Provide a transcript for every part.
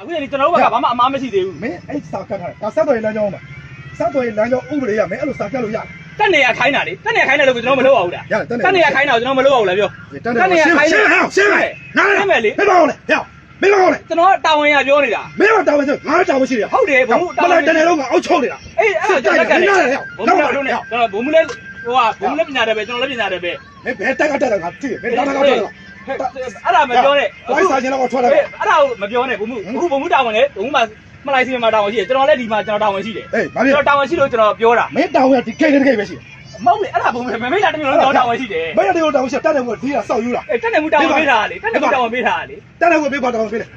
အခုလေကျွန်တော်တို့ကဘာမှအမားမရှိသေးဘူးမင်းအဲ့စာကတ်ထားတာဆက်တော်ရေးလမ်းကြောင်းမှာဆက်တော်ရေးလမ်းကြောင်းဥပဒေရမင်းအဲ့လိုစာကတ်လို့ရတယ်တက်နေရခိုင်းတာလေတက်နေရခိုင်းတယ်လို့ကျွန်တော်မလုပ်အောင်လားရတယ်တက်နေတက်နေရခိုင်းတာကိုကျွန်တော်မလုပ်အောင်လားပြောတက်နေရှင်းရှင်းဟဲ့ရှင်းမယ်နားလေမင်းမအောင်လေဟဲ့မင်းမအောင်လေကျွန်တော်တာဝန်ရပြောနေတာမင်းကတာဝန်ဆိုငါတောင်းမရှိရဟုတ်တယ်ဘုံမှုမလိုက်တနေလုံးကအောက်ချုပ်နေတာအေးအဲ့ဒါကျွန်တော်လက်ကတယ်ဘုံမှုလည်းတို့နေကျွန်တော်ဘုံမှုလည်းဟိုကဘုံမှုလည်းပညာတယ်ပဲကျွန်တော်လည်းပညာတယ်ပဲမင်းဘယ်တက်ကတက်တယ်ငါသိတယ်မင်းတက်ကတက်တယ် အဲ့ဒါမပြောနဲ့ဝိုင်းစာချင်းတော့ထွက်လာအဲ့ဒါကိုမပြောနဲ့ဘုံမှုအခုဘုံမှုတာဝန်လေဘုံမှုမှာမလိုက်စီမှာတာဝန်ရှိတယ်ကျွန်တော်လည်းဒီမှာကျွန်တော်တာဝန်ရှိတယ်အေးဘာဖြစ်ကျွန်တော်တာဝန်ရှိလို့ကျွန်တော်ပြောတာမင်းတောင်းရဒီကိတ်တဲ့ကိတ်ပဲရှိတယ်မဟုတ်လေအဲ့ဒါဘုံမှုမမေးတာတမျိုးလုံးကျွန်တော်တာဝန်ရှိတယ်မင်းတို့တောင်းရှိတက်တယ်ကိုဒီကစောက်ယူလာအေးတက်နေမှုတာဝန်ပေးတာလေတက်နေမှုတာဝန်ပေးတာလေတက်တယ်ကိုပေးပါတောင်းပေးတယ်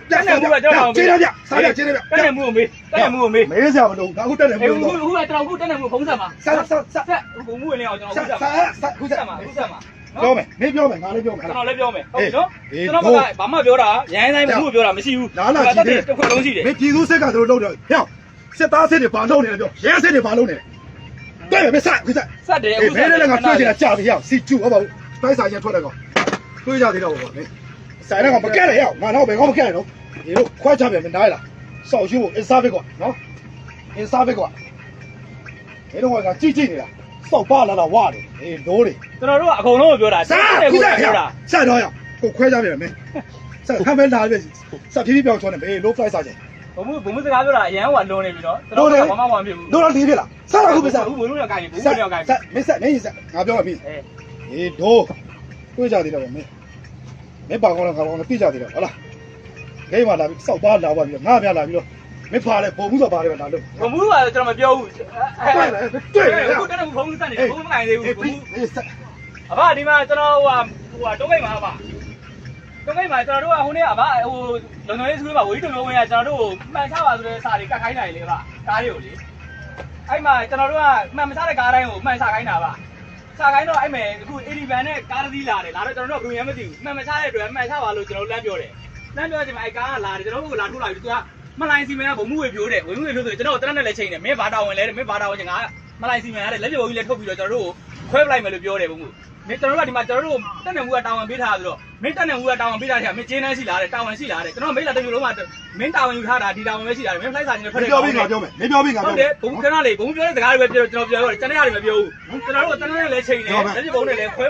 ခြေရပြစားရခြေရပြတက်နေမှုကိုမေးတက်နေမှုကိုမေးမေးစရာမလိုငါအခုတက်တယ်အေးမျိုးခုတော့ခုကကျွန်တော်ခုတက်နေမှုဖုံးဆက်မှာဆက်ဆက်ဆက်ဆက်ဘုံမှုဝင်နေအောင်ကျွန်တော်ဆက်ခုဆက်ဆက်မှာဆက်ခုခုဆက်ဆက်မှာခုဆက်မှာ ပြောမယ်မင်းပြောမယ်ငါလည်းပြောမယ်ကျွန်တော်လည်းပြောမယ်ဟုတ်ပြီနော်အေးကျွန်တော်ကဘာမှပြောတာရိုင်းတိုင်းဘုံမှုပြောတာမရှိဘူးလာလာကြည့်တယ်တစ်ခွက်လုံးရှိတယ်မင်းပြည်သူစစ်ကတို့လုံးတယ်ဟဲ့စစ်သားစစ်တွေဘာလုပ်နေလဲပြောရဲစစ်တွေဘာလုပ်နေလဲတဲ့မဆက်ခုဆက်ဆက်တယ်အေးဘယ်နဲ့လဲငါတွေ့ချင်တာကြာပြီဟဲ့စီကျူဟုတ်ပါဘူးတိုက်ဆိုင်ရထွက်တယ်ကောင်တွေ့ကြသေးတော့ဘာလဲဆိုင်တော့မကဲရဟဲ့ငါတော့ဘယ်ကောမကဲရတော့ဒီလိုခွဲချပြန်မနားလားစောက်ယူအစားပဲကွာနော်အစားပဲကွာဒီတော့ကကြည့်ကြည့်နေတာ စောက်ပါလာတာဝရတယ်အေးလိုးတွေကျွန်တော်တို့ကအကုန်လုံးကိုပြောတာစားတယ်ခုခုဆက်ပြောတာဆက်တော့ရကိုခွဲကြပြန်မယ်ဆက်ခမ်းမဲလာပြီဆက်ဖြည်းဖြည်းပြောင်းချောနေဘေး low flight စားချင်ဘုံမှုဘုံမှုစကားပြောတာအရန်ဟိုကလွန်နေပြီနော်ကျွန်တော်ကဘာမှမဖြစ်ဘူးတို့တော့လေးဖြစ်လားဆက်လာခုပဲဆက်ဘူးဘုံမှုတော့ကိုင်းဘုံမှုဆက်တော့ကိုင်းဆက်မင်းဆက်မင်းဆက်ငါပြောရပြီအေးအေးဒိုးတွေ့ကြသေးတယ်ဗျမင်းမင်းပါကောင်းလားခါကောင်းလားသိကြသေးတယ်ဟုတ်လားဂိမ်းမှာလာပြီးစောက်ပါလာပါပြီးငါပြလာပြီးတော့ မင်းဖားလဲပုံမှုဆိုပါတယ်ဗျလာလို့ဘုံမှုကကျွန်တော်မပြောဘူးတွေ့တယ်တွေ့တယ်ခုတက်နေဘုံမှုဆက်နေဘုံမှုမနိုင်သေးဘူးအေးဘုံပြီးမှုအေးဆက်အဘဒီမှာကျွန်တော်ဟိုဟိုတုံးကိတ်မှာပါတုံးကိတ်မှာကျွန်တော်တို့ကဟိုနေ့ကဗာဟိုလုံလုံလေးစကူးမှာဝေးတုံလုံးဝင်ကကျွန်တော်တို့မှန်ချပါဆိုတဲ့စာတွေကတ်ခိုင်းနိုင်လေဗာကားတွေကိုလေအဲ့မှာကျွန်တော်တို့ကမှန်မချတဲ့ကားတိုင်းကိုမှန်ချခိုင်းတာဗာချခိုင်းတော့အဲ့မဲ့အခု80ဘန်နဲ့ကားတစ်စီးလာတယ်လာတော့ကျွန်တော်တို့ကဘယ်မှမသိဘူးမှန်မချတဲ့အတွက်မှန်ချပါလို့ကျွန်တော်လမ်းပြောတယ်လမ်းပြောချိန်မှာအဲ့ကားကလာတယ်ကျွန်တော်တို့ကလာထုတ်လာပြီးသူက မလိုင်းစီမန်ကဘုံမှုဝေပြိုးတယ်ဝေမှုဝေပြိုးဆိုကျွန်တော်တရက်နဲ့လည်းချိန်တယ်မင်းဘာတာဝန်လဲတဲ့မင်းဘာတာဝန်ချင်းငါမလိုင်းစီမန်ရတယ်လက်ပြိုးကြီးလည်းထုတ်ပြီးတော့ကျွန်တော်တို့ကိုခွဲပလိုက်မယ်လို့ပြောတယ်ဘုံမှုမင်းကျွန်တော်တို့ကဒီမှာကျွန်တော်တို့တက်နေမှုကတာဝန်ပေးထားဆိုတော့မင်းတက်နေမှုကတာဝန်ပေးထားတယ်မင်းကျင်းနှန်းရှိလားတဲ့တာဝန်ရှိလားတဲ့ကျွန်တော်မိတ်လာတမျိုးလုံးကမင်းတာဝန်ယူထားတာဒီတာဝန်ပဲရှိတာမင်း flight စာနေနဲ့ဖက်မတယ်ပြောပြီးငါပြောမယ်မင်းပြောပြီးငါဟုပြောတ်တယ်ဘုံခဏလေးဘုံပြောတဲ့စကားတွေပဲပြောကျွန်တော်ပြောရတယ်ကျန်တဲ့ဟာတွေမပြောဘူးကျွန်တော်တို့ကတန်းနဲ့လည်းချိန်နေလက်ပြဘုံနဲ့လည်းခွဲ